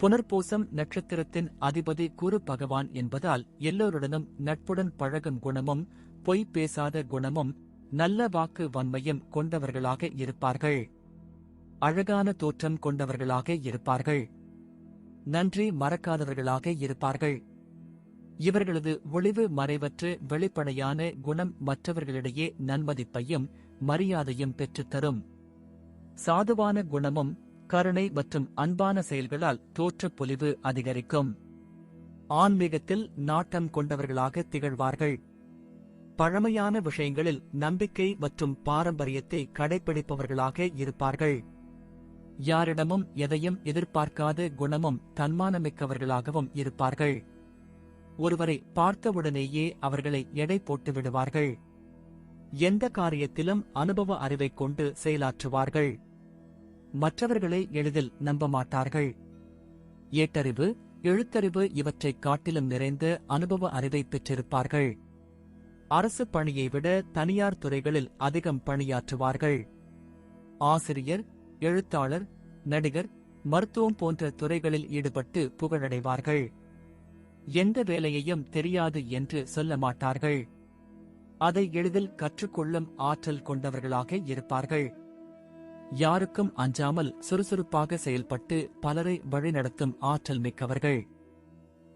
புனர்பூசம் நட்சத்திரத்தின் அதிபதி குரு பகவான் என்பதால் எல்லோருடனும் நட்புடன் பழகும் குணமும் பொய் பேசாத குணமும் நல்ல வாக்கு வன்மையும் கொண்டவர்களாக இருப்பார்கள். அழகான தோற்றம் கொண்டவர்களாக இருப்பார்கள். நன்றி மறக்காதவர்களாக இருப்பார்கள். இவர்களது ஒளிவு மறைவற்று வெளிப்படையான குணம் மற்றவர்களிடையே நன்மதிப்பையும் மரியாதையும் பெற்றுத்தரும். சாதுவான குணமும் கருணை மற்றும் அன்பான செயல்களால் தோற்றப் பொலிவு அதிகரிக்கும். ஆன்மீகத்தில் நாட்டம் கொண்டவர்களாக திகழ்வார்கள். பழமையான விஷயங்களில் நம்பிக்கை மற்றும் பாரம்பரியத்தை கடைபிடிப்பவர்களாக இருப்பார்கள். யாரிடமும் எதையும் எதிர்பார்க்காத குணமும் தன்மானமிக்கவர்களாகவும் இருப்பார்கள். ஒருவரை பார்த்தவுடனேயே அவர்களை எடை போட்டு விடுவார்கள். எந்த காரியத்திலும் அனுபவ அறிவைக் கொண்டு செயலாற்றுவார்கள். மற்றவர்களை எளிதில் நம்ப மாட்டார்கள் ஏட்டறிவு எழுத்தறிவு இவற்றைக் காட்டிலும் நிறைந்த அனுபவ அறிவை பெற்றிருப்பார்கள். அரசு பணியை விட தனியார் துறைகளில் அதிகம் பணியாற்றுவார்கள். ஆசிரியர் எழுத்தாளர் நடிகர் மருத்துவம் போன்ற துறைகளில் ஈடுபட்டு புகழடைவார்கள். எந்த வேலையையும் தெரியாது என்று சொல்ல மாட்டார்கள். அதை எளிதில் கற்றுக்கொள்ளும் ஆற்றல் கொண்டவர்களாக இருப்பார்கள். யாருக்கும் அஞ்சாமல் சுறுசுறுப்பாக செயல்பட்டு பலரை வழிநடத்தும் ஆற்றல் மிக்கவர்கள்.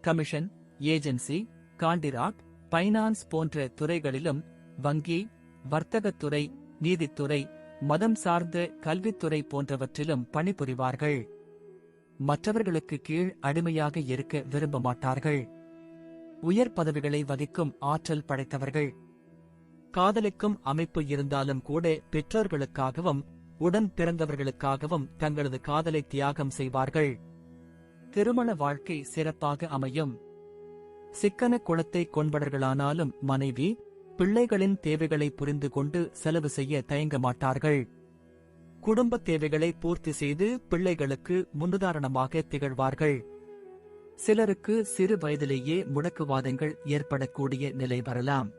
கமிஷன் ஏஜென்சி காண்டிராட் பைனான்ஸ் போன்ற துறைகளிலும் வங்கி வர்த்தகத்துறை நீதித்துறை மதம் சார்ந்த கல்வித்துறை போன்றவற்றிலும் பணிபுரிவார்கள். மற்றவர்களுக்கு கீழ் அடிமையாக இருக்க விரும்ப மாட்டார்கள். உயர் பதவிகளை வகிக்கும் ஆற்றல் படைத்தவர்கள். காதலிக்கும் அமைப்பு இருந்தாலும் கூட பெற்றோர்களுக்காகவும் உடன் பிறந்தவர்களுக்காகவும் தங்களது காதலை தியாகம் செய்வார்கள். திருமண வாழ்க்கை சிறப்பாக அமையும். சிக்கன குளத்தை கொண்டவர்களானாலும் மனைவி பிள்ளைகளின் தேவைகளை புரிந்து கொண்டு செலவு செய்ய தயங்க மாட்டார்கள். குடும்பத் தேவைகளை பூர்த்தி செய்து பிள்ளைகளுக்கு முன்னுதாரணமாக திகழ்வார்கள். சிலருக்கு சிறு வயதிலேயே முடக்குவாதங்கள் ஏற்படக்கூடிய நிலை வரலாம்.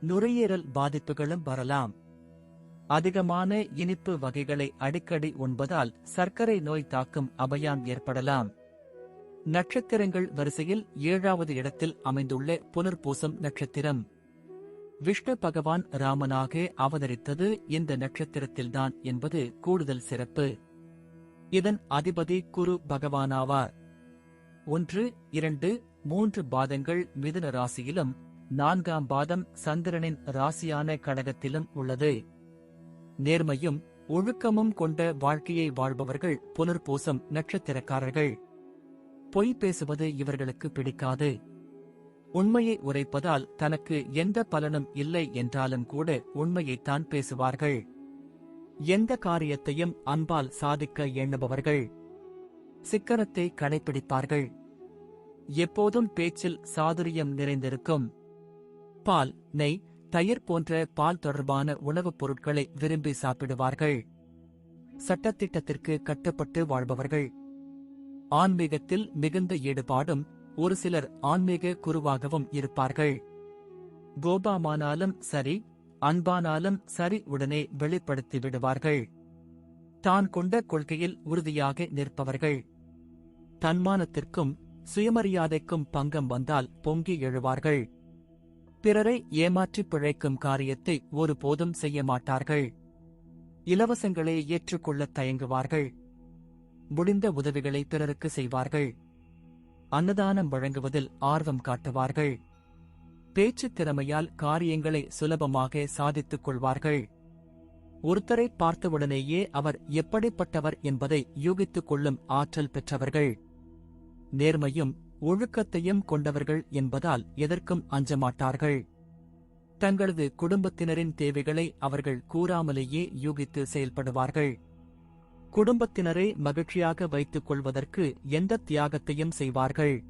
நுரையீரல் பாதிப்புகளும் வரலாம். அதிகமான இனிப்பு வகைகளை அடிக்கடி உண்பதால் சர்க்கரை நோய் தாக்கும் அபாயம் ஏற்படலாம். நட்சத்திரங்கள் வரிசையில் ஏழாவது இடத்தில் அமைந்துள்ள புனர்பூசம் நட்சத்திரம். விஷ்ணு பகவான் ராமனாக அவதரித்தது இந்த நட்சத்திரத்தில்தான் என்பது கூடுதல் சிறப்பு. இதன் அதிபதி குரு பகவானாவார். ஒன்று இரண்டு மூன்று பாதங்கள் மிதுன ராசியிலும் நான்காம் பாதம் சந்திரனின் ராசியான கடகத்திலும் உள்ளது. நேர்மையும் ஒழுக்கமும் கொண்ட வாழ்க்கையை வாழ்பவர்கள் புனர்பூசம் நட்சத்திரக்காரர்கள். பொய் பேசுவது இவர்களுக்கு பிடிக்காது. உண்மையை உரைப்பதால் தனக்கு எந்த பலனும் இல்லை என்றாலும் கூட உண்மையைத்தான் பேசுவார்கள். எந்த காரியத்தையும் அன்பால் சாதிக்க எண்ணுபவர்கள். சிக்கனத்தை கடைபிடிப்பார்கள் எப்போதும் பேச்சில் சாதுரியம் நிறைந்திருக்கும். பால் நெய் தயிர் போன்ற பால் தொடர்பான உணவுப் பொருட்களை விரும்பி சாப்பிடுவார்கள். சட்டத்திட்டத்திற்கு கட்டுப்பட்டு வாழ்பவர்கள். ஆன்மீகத்தில் மிகுந்த ஈடுபாடும் ஒரு சிலர் ஆன்மீக குருவாகவும் இருப்பார்கள். கோபாமானாலும் சரி அன்பானாலும் சரி உடனே வெளிப்படுத்தி விடுவார்கள். தான் கொண்ட கொள்கையில் உறுதியாக நிற்பவர்கள். தன்மானத்திற்கும் சுயமரியாதைக்கும் பங்கம் வந்தால் பொங்கி எழுவார்கள். பிறரை ஏமாற்றி பிழைக்கும் காரியத்தை ஒருபோதும் செய்ய மாட்டார்கள். இலவசங்களை ஏற்றுக்கொள்ளத் தயங்குவார்கள். முடிந்த உதவிகளை பிறருக்கு செய்வார்கள். அன்னதானம் வழங்குவதில் ஆர்வம் காட்டுவார்கள். பேச்சுத் திறமையால் காரியங்களை சுலபமாக சாதித்துக் கொள்வார்கள். ஒருத்தரை பார்த்தவுடனேயே அவர் எப்படிப்பட்டவர் என்பதை யூகித்துக் கொள்ளும் ஆற்றல் பெற்றவர்கள். நேர்மையும் ஒழுக்கத்தையும் கொண்டவர்கள் என்பதால் எதற்கும் அஞ்சமாட்டார்கள். தங்களது குடும்பத்தினரின் தேவைகளை அவர்கள் கூறாமலேயே யூகித்து செயல்படுவார்கள். குடும்பத்தினரை மகிழ்ச்சியாக வைத்துக் கொள்வதற்கு எந்த தியாகத்தையும் செய்வார்கள்.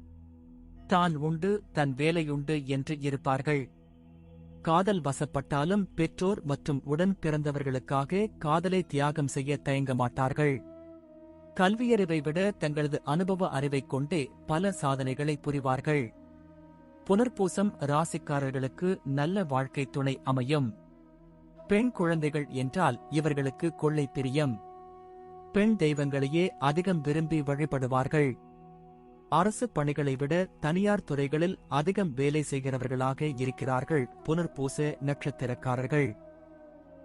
தான் உண்டு தன் வேலையுண்டு என்று இருப்பார்கள். காதல் வசப்பட்டாலும் பெற்றோர் மற்றும் உடன் பிறந்தவர்களுக்காக காதலை தியாகம் செய்ய தயங்க மாட்டார்கள். கல்வியறிவை விட தங்களது அனுபவ அறிவைக் கொண்டே பல சாதனைகளை புரிவார்கள். புனர்பூசம் ராசிக்காரர்களுக்கு நல்ல வாழ்க்கை துணை அமையும். பெண் குழந்தைகள் என்றால் இவர்களுக்கு கொள்ளை பிரியம். பெண் தெய்வங்களையே அதிகம் விரும்பி வழிபடுவார்கள். அரசு பணிகளை விட தனியார் துறைகளில் அதிகம் வேலை செய்கிறவர்களாக இருக்கிறார்கள் புனர்பூச நட்சத்திரக்காரர்கள்.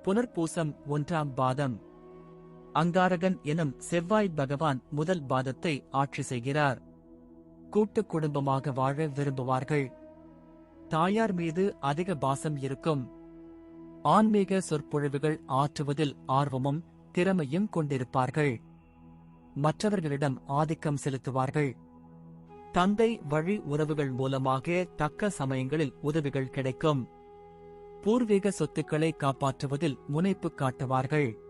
புனர்பூசம் ஒன்றாம் பாதம். அங்காரகன் எனும் செவ்வாய் பகவான் முதல் பாதத்தை ஆட்சி செய்கிறார். கூட்டுக் குடும்பமாக வாழ விரும்புவார்கள். தாயார் மீது அதிக பாசம் இருக்கும். ஆன்மீக சொற்பொழிவுகள் ஆற்றுவதில் ஆர்வமும் திறமையும் கொண்டிருப்பார்கள். மற்றவர்களிடம் ஆதிக்கம் செலுத்துவார்கள். தந்தை வழி உறவுகள் மூலமாக தக்க சமயங்களில் உதவிகள் கிடைக்கும். பூர்வீக சொத்துக்களை காப்பாற்றுவதில் முனைப்பு காட்டுவார்கள்.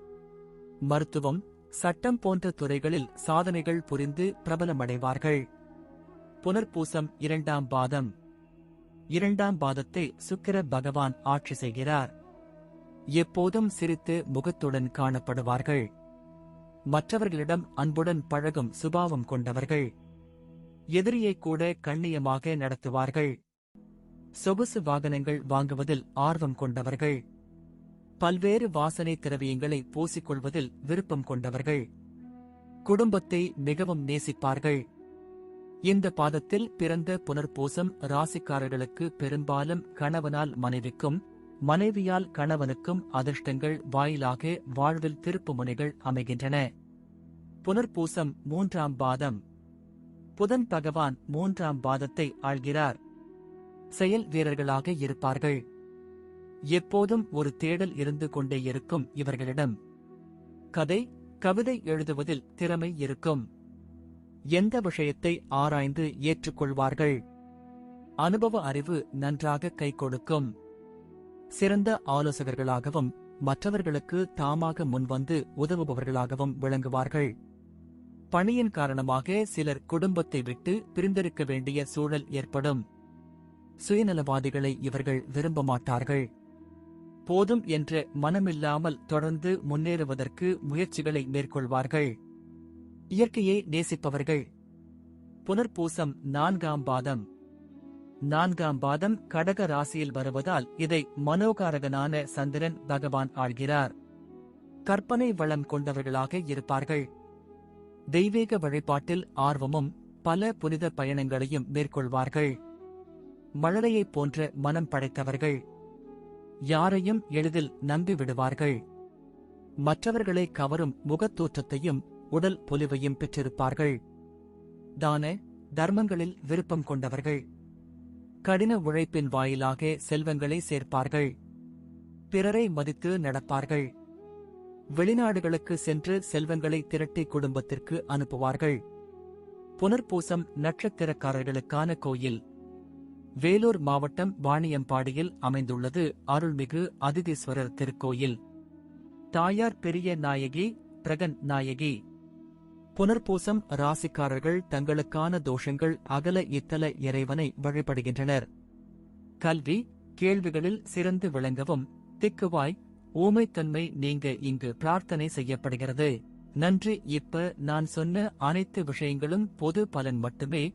மருத்துவம் சட்டம் போன்ற துறைகளில் சாதனைகள் புரிந்து பிரபலமடைவார்கள். புனர்பூசம் இரண்டாம் பாதம். இரண்டாம் பாதத்தை சுக்கிர பகவான் ஆட்சி செய்கிறார். எப்போதும் சிரித்து முகத்துடன் காணப்படுவார்கள். மற்றவர்களிடம் அன்புடன் பழகும் சுபாவம் கொண்டவர்கள். எதிரியை கூட கண்ணியமாக நடத்துவார்கள். சொகுசு வாகனங்கள் வாங்குவதில் ஆர்வம் கொண்டவர்கள். பல்வேறு வாசனை திரவியங்களை பூசிக்கொள்வதில் விருப்பம் கொண்டவர்கள். குடும்பத்தை மிகவும் நேசிப்பார்கள். இந்த பாதத்தில் பிறந்த புனர்பூசம் ராசிக்காரர்களுக்கு பெரும்பாலும் கணவனால் மனைவிக்கும் மனைவியால் கணவனுக்கும் அதிர்ஷ்டங்கள் வாயிலாக வாழ்வில் திருப்புமுனைகள் அமைகின்றன. புனர்பூசம் மூன்றாம் பாதம். புதன் பகவான் மூன்றாம் பாதத்தை ஆள்கிறார். செயல் வீரர்களாக இருப்பார்கள். எப்போதும் ஒரு தேடல் இருந்து கொண்டே இருக்கும் இவர்களிடம். கதை கவிதை எழுதுவதில் திறமை இருக்கும். எந்த விஷயத்தை ஆராய்ந்து ஏற்றுக்கொள்வார்கள்? அனுபவ அறிவு நன்றாக கை கொடுக்கும். சிறந்த ஆலோசகர்களாகவும் மற்றவர்களுக்கு தாமாக முன்வந்து உதவுபவர்களாகவும் விளங்குவார்கள். பணியின் காரணமாக சிலர் குடும்பத்தை விட்டு பிரிந்திருக்க வேண்டிய சூழல் ஏற்படும். சுயநலவாதிகளை இவர்கள் விரும்ப மாட்டார்கள். போதும் என்ற மனமில்லாமல் தொடர்ந்து முன்னேறுவதற்கு முயற்சிகளை மேற்கொள்வார்கள். இயற்கையை நேசிப்பவர்கள். புனர்பூசம் நான்காம் பாதம். நான்காம் பாதம் கடக ராசியில் வருவதால் இதை மனோகாரகனான சந்திரன் பகவான் ஆள்கிறார். கற்பனை வளம் கொண்டவர்களாக இருப்பார்கள். தெய்வீக வழிபாட்டில் ஆர்வமும் பல புனித பயணங்களையும் மேற்கொள்வார்கள். மழலையைப் போன்ற மனம் படைத்தவர்கள். யாரையும் எளிதில் நம்பி விடுவார்கள் மற்றவர்களை கவரும் முகத்தோற்றத்தையும் உடல் பொலிவையும் பெற்றிருப்பார்கள். தான தர்மங்களில் விருப்பம் கொண்டவர்கள். கடின உழைப்பின் வாயிலாக செல்வங்களை சேர்ப்பார்கள். பிறரை மதித்து நடப்பார்கள். வெளிநாடுகளுக்கு சென்று செல்வங்களை திரட்டி குடும்பத்திற்கு அனுப்புவார்கள். புனர்பூசம் நட்சத்திரக்காரர்களுக்கான கோயில். வேலூர் மாவட்டம் வாணியம்பாடியில் அமைந்துள்ளது அருள்மிகு அதிதீஸ்வரர் திருக்கோயில். தாயார் பெரிய நாயகி பிரகன் நாயகி. புனர்பூசம் ராசிக்காரர்கள் தங்களுக்கான தோஷங்கள் அகல இத்தல இறைவனை வழிபடுகின்றனர். கல்வி கேள்விகளில் சிறந்து விளங்கவும் திக்குவாய் ஊமைத்தன்மை நீங்க இங்கு பிரார்த்தனை செய்யப்படுகிறது. நன்றி இப்ப நான் சொன்ன அனைத்து விஷயங்களும் பொது பலன் மட்டுமே